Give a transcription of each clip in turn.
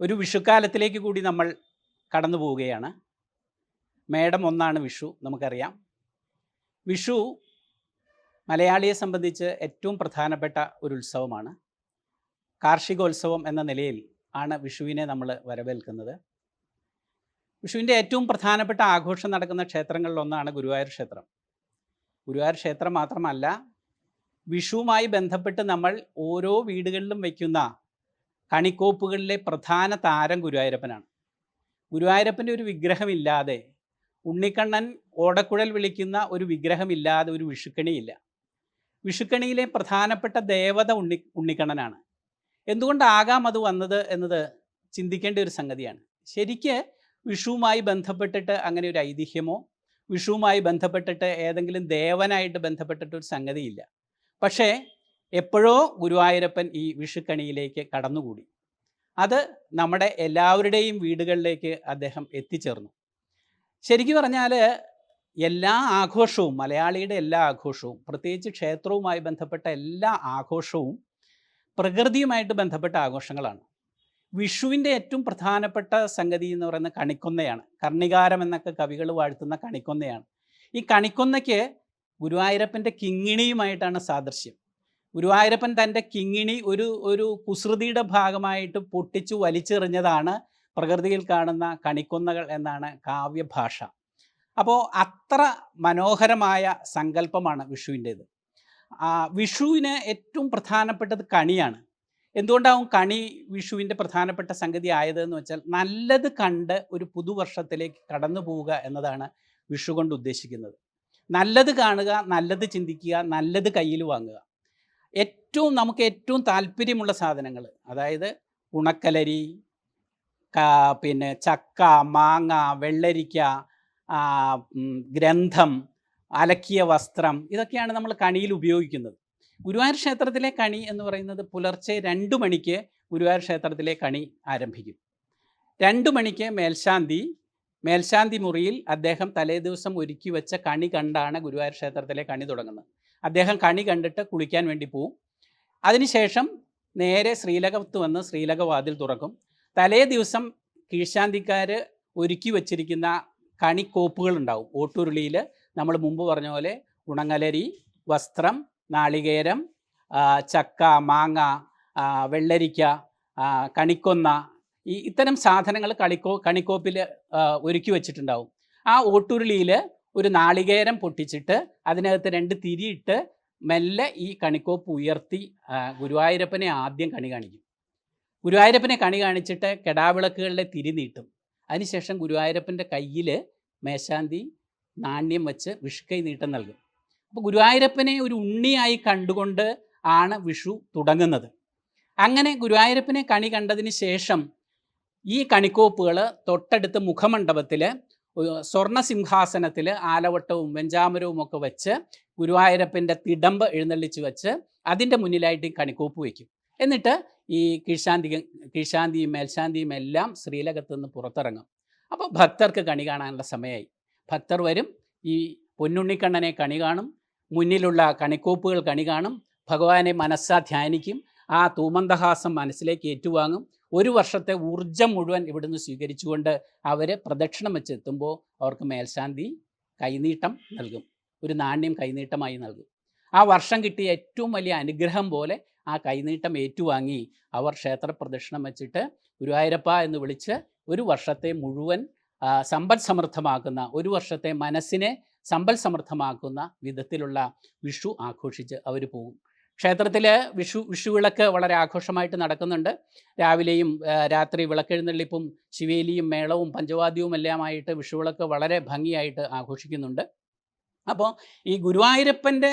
ഒരു വിഷുക്കാലത്തിലേക്ക് കൂടി നമ്മൾ കടന്നു പോവുകയാണ്. മേടം ഒന്നാണ് വിഷു നമുക്കറിയാം. വിഷു മലയാളിയെ സംബന്ധിച്ച് ഏറ്റവും പ്രധാനപ്പെട്ട ഒരു ഉത്സവമാണ്. കാർഷികോത്സവം എന്ന നിലയിൽ ആണ് വിഷുവിനെ നമ്മൾ വരവേൽക്കുന്നത്. വിഷുവിന്റെ ഏറ്റവും പ്രധാനപ്പെട്ട ആഘോഷം നടക്കുന്ന ക്ഷേത്രങ്ങളിലൊന്നാണ് ഗുരുവായൂർ ക്ഷേത്രം. ഗുരുവായൂർ ക്ഷേത്രം മാത്രമല്ല വിഷുവുമായി ബന്ധപ്പെട്ട് നമ്മൾ ഓരോ വീടുകളിലും വയ്ക്കുന്ന കണിക്കോപ്പുകളിലെ പ്രധാന താരം ഗുരുവായൂരപ്പനാണ്. ഗുരുവായൂരപ്പന്റെ ഒരു വിഗ്രഹമില്ലാതെ ഉണ്ണിക്കണ്ണൻ ഓടക്കുഴൽ വിളിക്കുന്ന ഒരു വിഗ്രഹമില്ലാതെ ഒരു വിഷുക്കണിയില്ല. വിഷുക്കണിയിലെ പ്രധാനപ്പെട്ട ദേവത ഉണ്ണി ഉണ്ണിക്കണ്ണനാണ്. എന്തുകൊണ്ടാകാം അത് വന്നത് എന്നത് ചിന്തിക്കേണ്ട ഒരു സംഗതിയാണ്. ശരിക്ക് വിഷുവുമായി ബന്ധപ്പെട്ടിട്ട് അങ്ങനെ ഒരു ഐതിഹ്യമോ വിഷുവുമായി ബന്ധപ്പെട്ടിട്ട് ഏതെങ്കിലും ദേവനായിട്ട് ബന്ധപ്പെട്ടിട്ട് ഒരു സംഗതിയില്ല. പക്ഷേ എപ്പോഴോ ഗുരുവായൂരപ്പൻ ഈ വിഷുക്കണിയിലേക്ക് കടന്നുകൂടി. അത് നമ്മുടെ എല്ലാവരുടെയും വീടുകളിലേക്ക് അദ്ദേഹം എത്തിച്ചേർന്നു. ശരിക്കും പറഞ്ഞാൽ എല്ലാ ആഘോഷവും മലയാളിയുടെ എല്ലാ ആഘോഷവും പ്രത്യേകിച്ച് ക്ഷേത്രവുമായി ബന്ധപ്പെട്ട എല്ലാ ആഘോഷവും പ്രകൃതിയുമായിട്ട് ബന്ധപ്പെട്ട ആഘോഷങ്ങളാണ്. വിഷുവിന്റെ ഏറ്റവും പ്രധാനപ്പെട്ട സംഗതി എന്ന് പറയുന്ന കണിക്കൊന്നയാണ്. കർണികാരം എന്നൊക്കെ കവികൾ വാഴ്ത്തുന്ന കണിക്കൊന്നയാണ്. ഈ കണിക്കൊന്നയ്ക്ക് ഗുരുവായൂരപ്പന്റെ കിങ്ങിണിയുമായിട്ടാണ് സാദൃശ്യം. ഗുരുവായൂരപ്പൻ തന്റെ കിങ്ങിണി ഒരു ഒരു കുസൃതിയുടെ ഭാഗമായിട്ട് പൊട്ടിച്ചു വലിച്ചെറിഞ്ഞതാണ് പ്രകൃതിയിൽ കാണുന്ന കണിക്കൊന്നകൾ എന്നാണ് കാവ്യഭാഷ. അപ്പോൾ അത്ര മനോഹരമായ സങ്കല്പമാണ് വിഷുവിന്റേത്. വിഷുവിന് ഏറ്റവും പ്രധാനപ്പെട്ടത് കണിയാണ്. എന്തുകൊണ്ടാവും കണി വിഷുവിന്റെ പ്രധാനപ്പെട്ട സംഗതി ആയതെന്ന് വെച്ചാൽ നല്ലത് കണ്ട് ഒരു പുതുവർഷത്തിലേക്ക് കടന്നു പോവുക എന്നതാണ് വിഷു കൊണ്ട് ഉദ്ദേശിക്കുന്നത്. നല്ലത് കാണുക നല്ലത് ചിന്തിക്കുക നല്ലത് കയ്യിൽ വാങ്ങുക. ഏറ്റവും നമുക്ക് ഏറ്റവും താല്പര്യമുള്ള സാധനങ്ങൾ. അതായത് ഉണക്കലരി പിന്നെ ചക്ക മാങ്ങ വെള്ളരിക്ക ഗ്രന്ഥം അലക്കിയ വസ്ത്രം ഇതൊക്കെയാണ് നമ്മൾ കണിയിൽ ഉപയോഗിക്കുന്നത്. ഗുരുവായൂർ ക്ഷേത്രത്തിലെ കണി എന്ന് പറയുന്നത് പുലർച്ചെ രണ്ട് മണിക്ക് ഗുരുവായൂർ ക്ഷേത്രത്തിലെ കണി ആരംഭിക്കും. രണ്ട് മണിക്ക് മേൽശാന്തി മേൽശാന്തി മുറിയിൽ അദ്ദേഹം തലേ ദിവസം ഒരുക്കി വെച്ച കണി കണ്ടാണ് ഗുരുവായൂർ ക്ഷേത്രത്തിലെ കണി തുടങ്ങുന്നത്. അദ്ദേഹം കണി കണ്ടിട്ട് കുളിക്കാൻ വേണ്ടി പോവും. അതിനുശേഷം നേരെ ശ്രീലകത്ത് വന്ന് ശ്രീലകവാതിൽ തുറക്കും. തലേ ദിവസം കീഴ്ശാന്തിക്കാർ ഒരുക്കി വച്ചിരിക്കുന്ന കണിക്കോപ്പുകൾ ഉണ്ടാവും ഓട്ടുരുളിയിൽ നമ്മൾ മുമ്പ് പറഞ്ഞ പോലെ ഉണങ്ങലരി വസ്ത്രം നാളികേരം ചക്ക മാങ്ങ വെള്ളരിക്ക കണിക്കൊന്ന ഈ ഇത്തരം സാധനങ്ങൾ കളിക്കോ കണിക്കോപ്പിൽ ഒരുക്കി വച്ചിട്ടുണ്ടാവും. ആ ഓട്ടുരുളിയിൽ ഒരു നാളികേരം പൊട്ടിച്ചിട്ട് അതിനകത്ത് രണ്ട് തിരിയിട്ട് മെല്ലെ ഈ കണിക്കോപ്പ് ഉയർത്തി ഗുരുവായൂരപ്പനെ ആദ്യം കണി കാണിക്കും. ഗുരുവായൂരപ്പനെ കണി കാണിച്ചിട്ട് കെടാവിളക്കുകളിലെ തിരി നീട്ടും. അതിനുശേഷം ഗുരുവായൂരപ്പന്റെ കയ്യിൽ മേശാന്തി നാണ്യം വെച്ച് വിഷുക്കൈ നീട്ടം നൽകും. അപ്പോൾ ഗുരുവായൂരപ്പനെ ഒരു ഉണ്ണിയായി കണ്ടുകൊണ്ട് ആണ് വിഷു തുടങ്ങുന്നത്. അങ്ങനെ ഗുരുവായൂരപ്പനെ കണി കണ്ടതിന് ശേഷം ഈ കണിക്കോപ്പുകൾ തൊട്ടടുത്ത് മുഖമണ്ഡപത്തിൽ സ്വർണ സിംഹാസനത്തിൽ ആലവട്ടവും വെഞ്ചാമരവും ഒക്കെ വെച്ച് ഗുരുവായൂരപ്പന്റെ തിടമ്പ് എഴുന്നള്ളിച്ച് വെച്ച് അതിന്റെ മുന്നിലായിട്ട് ഈ കണിക്കോപ്പ് വയ്ക്കും. എന്നിട്ട് ഈ കീഴ്ശാന്തി കീഴ്ശാന്തിയും മേൽശാന്തിയും എല്ലാം ശ്രീലകത്ത് നിന്ന് പുറത്തിറങ്ങും. അപ്പോൾ ഭക്തർക്ക് കണി കാണാനുള്ള സമയമായി. ഭക്തർ വരും ഈ പൊന്നുണ്ണിക്കണ്ണനെ കണി കാണും മുന്നിലുള്ള കണിക്കോപ്പുകൾ കണി കാണും ഭഗവാനെ മനസ്സാ ധ്യാനിക്കും ആ തൂമന്ദഹാസം മനസ്സിലേക്ക് ഏറ്റുവാങ്ങും. ഒരു വർഷത്തെ ഊർജം മുഴുവൻ ഇവിടുന്ന് സ്വീകരിച്ചുകൊണ്ട് അവർ പ്രദക്ഷിണം വെച്ചെത്തുമ്പോൾ അവർക്ക് മേൽശാന്തി കൈനീട്ടം നൽകും. ഒരു നാണ്യം കൈനീട്ടമായി നൽകും. ആ വർഷം കിട്ടിയ ഏറ്റവും വലിയ അനുഗ്രഹം പോലെ ആ കൈനീട്ടം ഏറ്റുവാങ്ങി അവർ ക്ഷേത്ര പ്രദക്ഷിണം വെച്ചിട്ട് ഗുരുവായൂരപ്പ എന്ന് വിളിച്ച് ഒരു വർഷത്തെ മുഴുവൻ സമ്പൽ സമൃദ്ധമാക്കുന്ന ഒരു വർഷത്തെ മനസ്സിനെ സമ്പൽ സമൃദ്ധമാക്കുന്ന വിധത്തിലുള്ള വിഷു ആഘോഷിച്ച് അവർ പോകും. ക്ഷേത്രത്തിൽ വിഷു വിഷുവിളക്ക് വളരെ ആഘോഷമായിട്ട് നടക്കുന്നുണ്ട്. രാവിലെയും രാത്രി വിളക്കെഴുന്നള്ളിപ്പും ശിവേലിയും മേളവും പഞ്ചവാദ്യവും എല്ലാമായിട്ട് വിഷുവിളക്ക് വളരെ ഭംഗിയായിട്ട് ആഘോഷിക്കുന്നുണ്ട്. അപ്പോൾ ഈ ഗുരുവായൂരപ്പന്റെ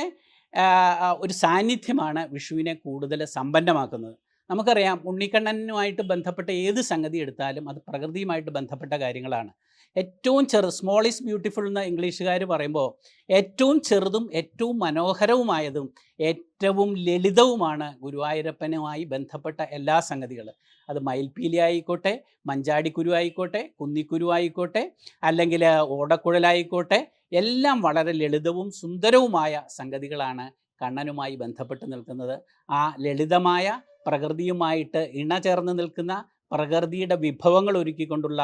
ഒരു സാന്നിധ്യമാണ് വിഷുവിനെ കൂടുതൽ സമ്പന്നമാക്കുന്നത്. നമുക്കറിയാം ഉണ്ണിക്കണ്ണനുമായിട്ട് ബന്ധപ്പെട്ട ഏത് സംഗതി എടുത്താലും അത് പ്രകൃതിയുമായിട്ട് ബന്ധപ്പെട്ട കാര്യങ്ങളാണ്. ഏറ്റവും ചെറു സ്മോൾ ഈസ് ബ്യൂട്ടിഫുൾ എന്ന ഇംഗ്ലീഷുകാർ പറയുമ്പോൾ ഏറ്റവും ചെറുതും ഏറ്റവും മനോഹരവുമായതും ഏറ്റവും ലളിതവുമാണ് ഗുരുവായൂരപ്പനുമായി ബന്ധപ്പെട്ട എല്ലാ സംഗതികൾ. അത് മയിൽപ്പീലി ആയിക്കോട്ടെ മഞ്ചാടിക്കുരു ആയിക്കോട്ടെ കുന്നിക്കുരു ആയിക്കോട്ടെ അല്ലെങ്കിൽ ഓടക്കുഴലായിക്കോട്ടെ എല്ലാം വളരെ ലളിതവും സുന്ദരവുമായ സംഗതികളാണ് കണ്ണനുമായി ബന്ധപ്പെട്ട് നിൽക്കുന്നത്. ആ ലളിതമായ പ്രകൃതിയുമായിട്ട് ഇണചേർന്ന് നിൽക്കുന്ന പ്രകൃതിയുടെ വിഭവങ്ങൾ ഒരുക്കിക്കൊണ്ടുള്ള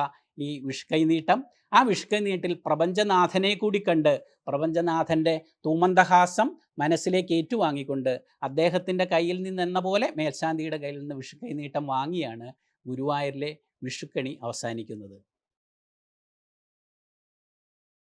ഈ വിഷ്കൈനീട്ടം. ആ വിഷ്കൈനീട്ടിൽ പ്രപഞ്ചനാഥനെ കൂടി കണ്ട് പ്രപഞ്ചനാഥന്റെ തൂമന്തഹാസം മനസ്സിലേക്ക് ഏറ്റുവാങ്ങിക്കൊണ്ട് അദ്ദേഹത്തിന്റെ കയ്യിൽ നിന്നെന്ന പോലെ മേൽശാന്തിയുടെ കയ്യിൽ നിന്ന് വിഷുക്കൈനീട്ടം വാങ്ങിയാണ് ഗുരുവായൂരിലെ വിഷുക്കണി അവസാനിക്കുന്നത്.